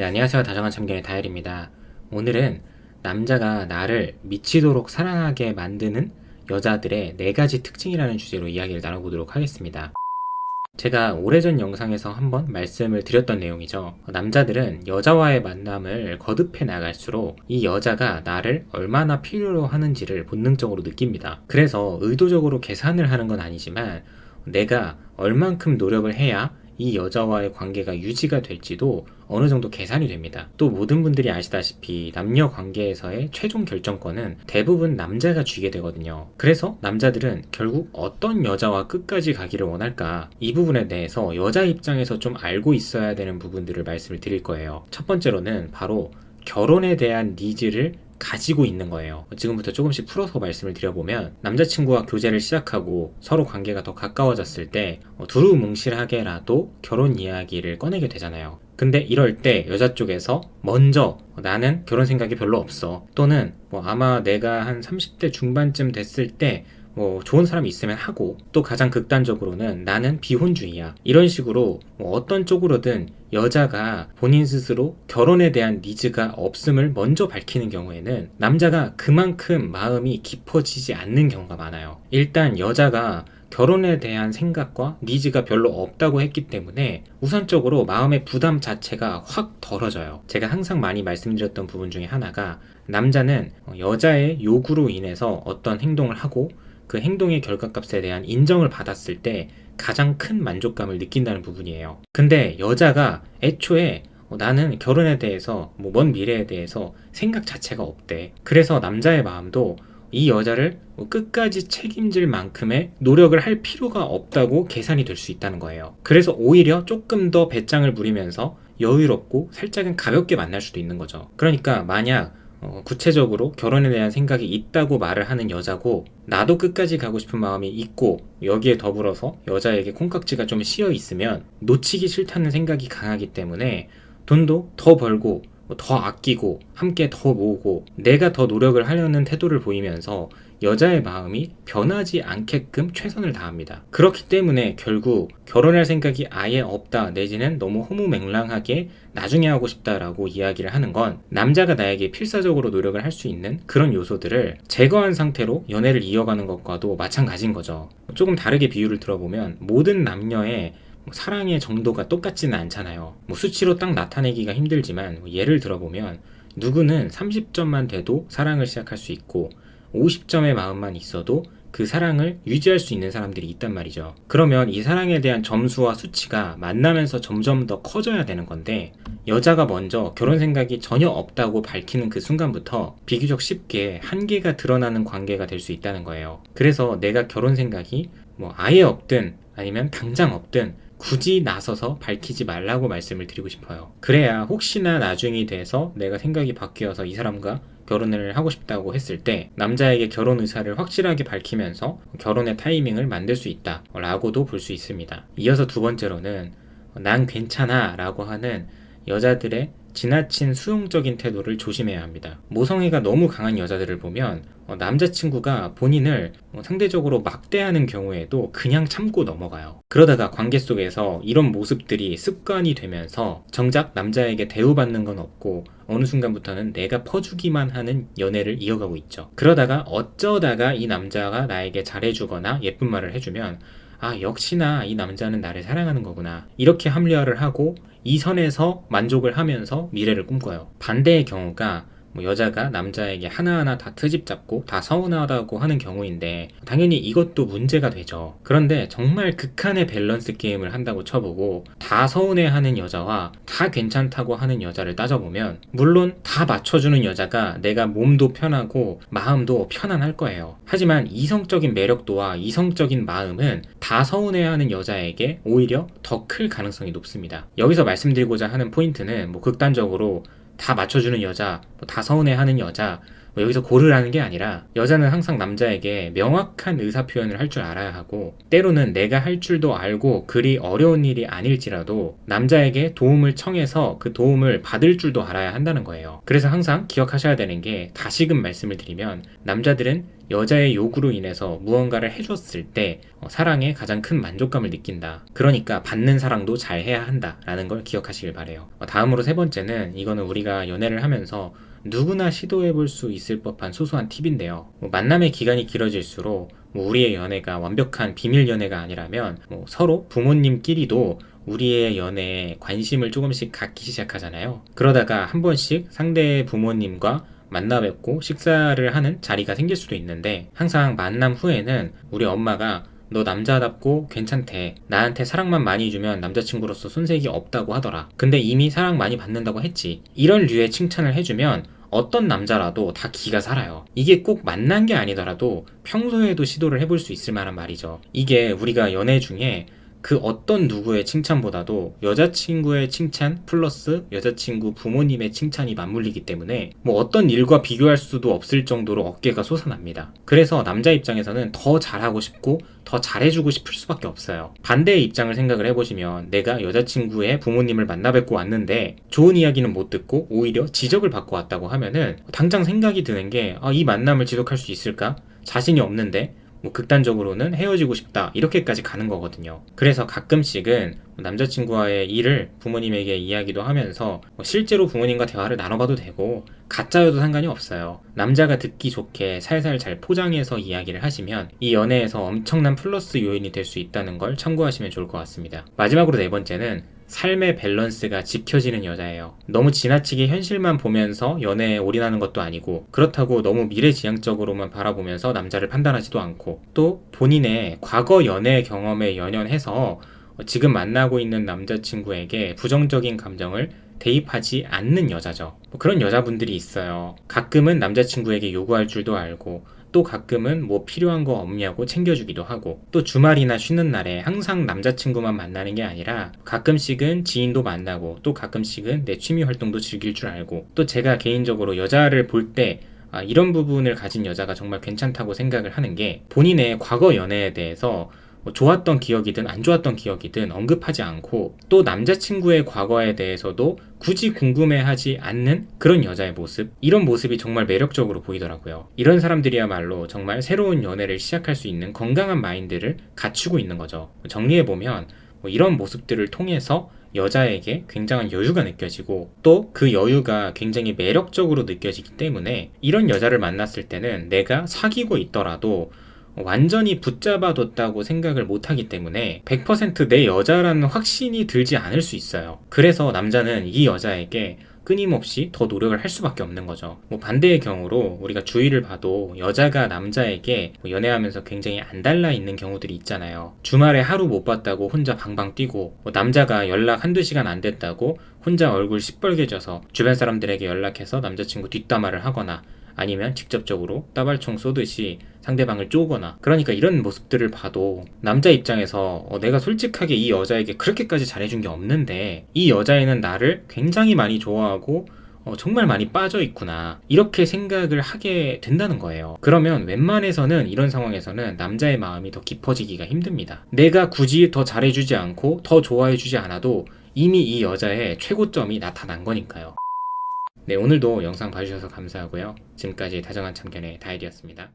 네, 안녕하세요. 다정한 참견의 다일입니다. 오늘은 남자가 나를 미치도록 사랑하게 만드는 여자들의 네 가지 특징이라는 주제로 이야기를 나눠보도록 하겠습니다. 제가 오래전 영상에서 한번 말씀을 드렸던 내용이죠. 남자들은 여자와의 만남을 거듭해 나갈수록 이 여자가 나를 얼마나 필요로 하는지를 본능적으로 느낍니다. 그래서 의도적으로 계산을 하는 건 아니지만 내가 얼만큼 노력을 해야 이 여자와의 관계가 유지가 될지도 어느 정도 계산이 됩니다. 또 모든 분들이 아시다시피 남녀 관계에서의 최종 결정권은 대부분 남자가 쥐게 되거든요. 그래서 남자들은 결국 어떤 여자와 끝까지 가기를 원할까 이 부분에 대해서 여자 입장에서 좀 알고 있어야 되는 부분들을 말씀을 드릴 거예요. 첫 번째로는 바로 결혼에 대한 니즈를 가지고 있는 거예요. 지금부터 조금씩 풀어서 말씀을 드려보면 남자친구와 교제를 시작하고 서로 관계가 더 가까워졌을 때 어, 두루뭉실하게라도 결혼 이야기를 꺼내게 되잖아요. 근데 이럴 때 여자 쪽에서 먼저 나는 결혼 생각이 별로 없어 또는 뭐 아마 내가 한 30대 중반쯤 됐을 때 뭐 좋은 사람이 있으면 하고 또 가장 극단적으로는 나는 비혼주의야 이런 식으로 뭐 어떤 쪽으로든 여자가 본인 스스로 결혼에 대한 니즈가 없음을 먼저 밝히는 경우에는 남자가 그만큼 마음이 깊어지지 않는 경우가 많아요 일단 여자가 결혼에 대한 생각과 니즈가 별로 없다고 했기 때문에 우선적으로 마음의 부담 자체가 확 덜어져요. 제가 항상 많이 말씀드렸던 부분 중에 하나가 남자는 여자의 요구로 인해서 어떤 행동을 하고 그 행동의 결과값에 대한 인정을 받았을 때 가장 큰 만족감을 느낀다는 부분이에요. 근데 여자가 애초에 나는 결혼에 대해서 뭐 먼 미래에 대해서 생각 자체가 없대. 그래서 남자의 마음도 이 여자를 끝까지 책임질 만큼의 노력을 할 필요가 없다고 계산이 될 수 있다는 거예요. 그래서 오히려 조금 더 배짱을 부리면서 여유롭고 살짝은 가볍게 만날 수도 있는 거죠. 그러니까 만약 어, 구체적으로 결혼에 대한 생각이 있다고 말을 하는 여자고 나도 끝까지 가고 싶은 마음이 있고 여기에 더불어서 여자에게 콩깍지가 좀 씌어 있으면 놓치기 싫다는 생각이 강하기 때문에 돈도 더 벌고 더 아끼고 함께 더 모으고 내가 더 노력을 하려는 태도를 보이면서 여자의 마음이 변하지 않게끔 최선을 다합니다. 그렇기 때문에 결국 결혼할 생각이 아예 없다 내지는 너무 허무맹랑하게 나중에 하고 싶다라고 이야기를 하는 건 남자가 나에게 필사적으로 노력을 할 수 있는 그런 요소들을 제거한 상태로 연애를 이어가는 것과도 마찬가지인 거죠. 조금 다르게 비유를 들어보면 모든 남녀의 뭐 사랑의 정도가 똑같지는 않잖아요. 뭐 수치로 딱 나타내기가 힘들지만 뭐 예를 들어보면 누구는 30점만 돼도 사랑을 시작할 수 있고 50점의 마음만 있어도 그 사랑을 유지할 수 있는 사람들이 있단 말이죠. 그러면 이 사랑에 대한 점수와 수치가 만나면서 점점 더 커져야 되는 건데 여자가 먼저 결혼 생각이 전혀 없다고 밝히는 그 순간부터 비교적 쉽게 한계가 드러나는 관계가 될 수 있다는 거예요. 그래서 내가 결혼 생각이 뭐 아예 없든 아니면 당장 없든 굳이 나서서 밝히지 말라고 말씀을 드리고 싶어요. 그래야 혹시나 나중이 돼서 내가 생각이 바뀌어서 이 사람과 결혼을 하고 싶다고 했을 때 남자에게 결혼 의사를 확실하게 밝히면서 결혼의 타이밍을 만들 수 있다 라고도 볼 수 있습니다. 이어서 두 번째로는 난 괜찮아 라고 하는 여자들의 지나친 수용적인 태도를 조심해야 합니다. 모성애가 너무 강한 여자들을 보면 어, 남자친구가 본인을 어, 상대적으로 막대하는 경우에도 그냥 참고 넘어가요. 그러다가 관계 속에서 이런 모습들이 습관이 되면서 정작 남자에게 대우받는 건 없고 어느 순간부터는 내가 퍼주기만 하는 연애를 이어가고 있죠. 그러다가 어쩌다가 이 남자가 나에게 잘해주거나 예쁜 말을 해주면 아, 역시나 이 남자는 나를 사랑하는 거구나. 이렇게 합리화를 하고 이 선에서 만족을 하면서 미래를 꿈꿔요. 반대의 경우가 뭐 여자가 남자에게 하나하나 다 트집 잡고 다 서운하다고 하는 경우인데 당연히 이것도 문제가 되죠. 그런데 정말 극한의 밸런스 게임을 한다고 쳐보고 다 서운해하는 여자와 다 괜찮다고 하는 여자를 따져보면 물론 다 맞춰주는 여자가 내가 몸도 편하고 마음도 편안할 거예요. 하지만 이성적인 매력도와 이성적인 마음은 다 서운해하는 여자에게 오히려 더 클 가능성이 높습니다. 여기서 말씀드리고자 하는 포인트는 뭐 극단적으로 다 맞춰주는 여자, 뭐다 서운해하는 여자, 뭐 여기서 고르라는 게 아니라 여자는 항상 남자에게 명확한 의사 표현을 할 줄 알아야 하고 때로는 내가 할 줄도 알고 그리 어려운 일이 아닐지라도 남자에게 도움을 청해서 그 도움을 받을 줄도 알아야 한다는 거예요. 그래서 항상 기억하셔야 되는 게 다시금 말씀을 드리면 남자들은 여자의 요구로 인해서 무언가를 해줬을 때 어, 사랑에 가장 큰 만족감을 느낀다. 그러니까 받는 사랑도 잘 해야 한다라는 걸 기억하시길 바래요. 어, 다음으로 세 번째는 이거는 우리가 연애를 하면서 누구나 시도해 볼 수 있을 법한 소소한 팁인데요. 뭐 만남의 기간이 길어질수록 뭐 우리의 연애가 완벽한 비밀 연애가 아니라면 뭐 서로 부모님끼리도 우리의 연애에 관심을 조금씩 갖기 시작하잖아요. 그러다가 한 번씩 상대의 부모님과 만나 뵙고 식사를 하는 자리가 생길 수도 있는데 항상 만남 후에는 우리 엄마가 너 남자답고 괜찮대. 나한테 사랑만 많이 주면 남자친구로서 손색이 없다고 하더라. 근데 이미 사랑 많이 받는다고 했지. 이런 류의 칭찬을 해주면 어떤 남자라도 다 기가 살아요. 이게 꼭 만난 게 아니더라도 평소에도 시도를 해볼 수 있을 만한 말이죠. 이게 우리가 연애 중에 그 어떤 누구의 칭찬보다도 여자친구의 칭찬 플러스 여자친구 부모님의 칭찬이 맞물리기 때문에 뭐 어떤 일과 비교할 수도 없을 정도로 어깨가 솟아납니다. 그래서 남자 입장에서는 더 잘하고 싶고 더 잘해주고 싶을 수밖에 없어요. 반대의 입장을 생각을 해보시면 내가 여자친구의 부모님을 만나 뵙고 왔는데 좋은 이야기는 못 듣고 오히려 지적을 받고 왔다고 하면은 당장 생각이 드는 게 아, 이 만남을 지속할 수 있을까? 자신이 없는데 뭐 극단적으로는 헤어지고 싶다 이렇게까지 가는 거거든요. 그래서 가끔씩은 남자친구와의 일을 부모님에게 이야기도 하면서 뭐 실제로 부모님과 대화를 나눠봐도 되고 가짜여도 상관이 없어요. 남자가 듣기 좋게 살살 잘 포장해서 이야기를 하시면 이 연애에서 엄청난 플러스 요인이 될 수 있다는 걸 참고하시면 좋을 것 같습니다. 마지막으로 네 번째는 삶의 밸런스가 지켜지는 여자예요. 너무 지나치게 현실만 보면서 연애에 올인하는 것도 아니고 그렇다고 너무 미래지향적으로만 바라보면서 남자를 판단하지도 않고 또 본인의 과거 연애 경험에 연연해서 지금 만나고 있는 남자친구에게 부정적인 감정을 대입하지 않는 여자죠. 뭐 그런 여자분들이 있어요. 가끔은 남자친구에게 요구할 줄도 알고 또 가끔은 뭐 필요한 거 없냐고 챙겨주기도 하고 또 주말이나 쉬는 날에 항상 남자친구만 만나는 게 아니라 가끔씩은 지인도 만나고 또 가끔씩은 내 취미 활동도 즐길 줄 알고 또 제가 개인적으로 여자를 볼때 아, 이런 부분을 가진 여자가 정말 괜찮다고 생각을 하는 게 본인의 과거 연애에 대해서 뭐 좋았던 기억이든 안 좋았던 기억이든 언급하지 않고 또 남자친구의 과거에 대해서도 굳이 궁금해하지 않는 그런 여자의 모습. 이런 모습이 정말 매력적으로 보이더라고요. 이런 사람들이야말로 정말 새로운 연애를 시작할 수 있는 건강한 마인드를 갖추고 있는 거죠. 정리해보면 뭐 이런 모습들을 통해서 여자에게 굉장한 여유가 느껴지고 또 그 여유가 굉장히 매력적으로 느껴지기 때문에 이런 여자를 만났을 때는 내가 사귀고 있더라도 완전히 붙잡아뒀다고 생각을 못하기 때문에 100%내 여자라는 확신이 들지 않을 수 있어요. 그래서 남자는 이 여자에게 끊임없이 더 노력을 할 수밖에 없는 거죠. 뭐 반대의 경우로 우리가 주의를 봐도 여자가 남자에게 뭐 연애하면서 굉장히 안 달라 있는 경우들이 있잖아요. 주말에 하루 못 봤다고 혼자 방방 뛰고 뭐 남자가 연락 한두 시간 안 됐다고 혼자 얼굴 시뻘개져서 주변 사람들에게 연락해서 남자친구 뒷담화를 하거나 아니면 직접적으로 따발총 쏘듯이 상대방을 쪼거나 그러니까 이런 모습들을 봐도 남자 입장에서 어, 내가 솔직하게 이 여자에게 그렇게까지 잘해준 게 없는데 이 여자애는 나를 굉장히 많이 좋아하고 어, 정말 많이 빠져 있구나. 이렇게 생각을 하게 된다는 거예요. 그러면 웬만해서는 이런 상황에서는 남자의 마음이 더 깊어지기가 힘듭니다. 내가 굳이 더 잘해주지 않고 더 좋아해주지 않아도 이미 이 여자의 최고점이 나타난 거니까요. 네, 오늘도 영상 봐주셔서 감사하고요. 지금까지 다정한 참견의 다이리였습니다.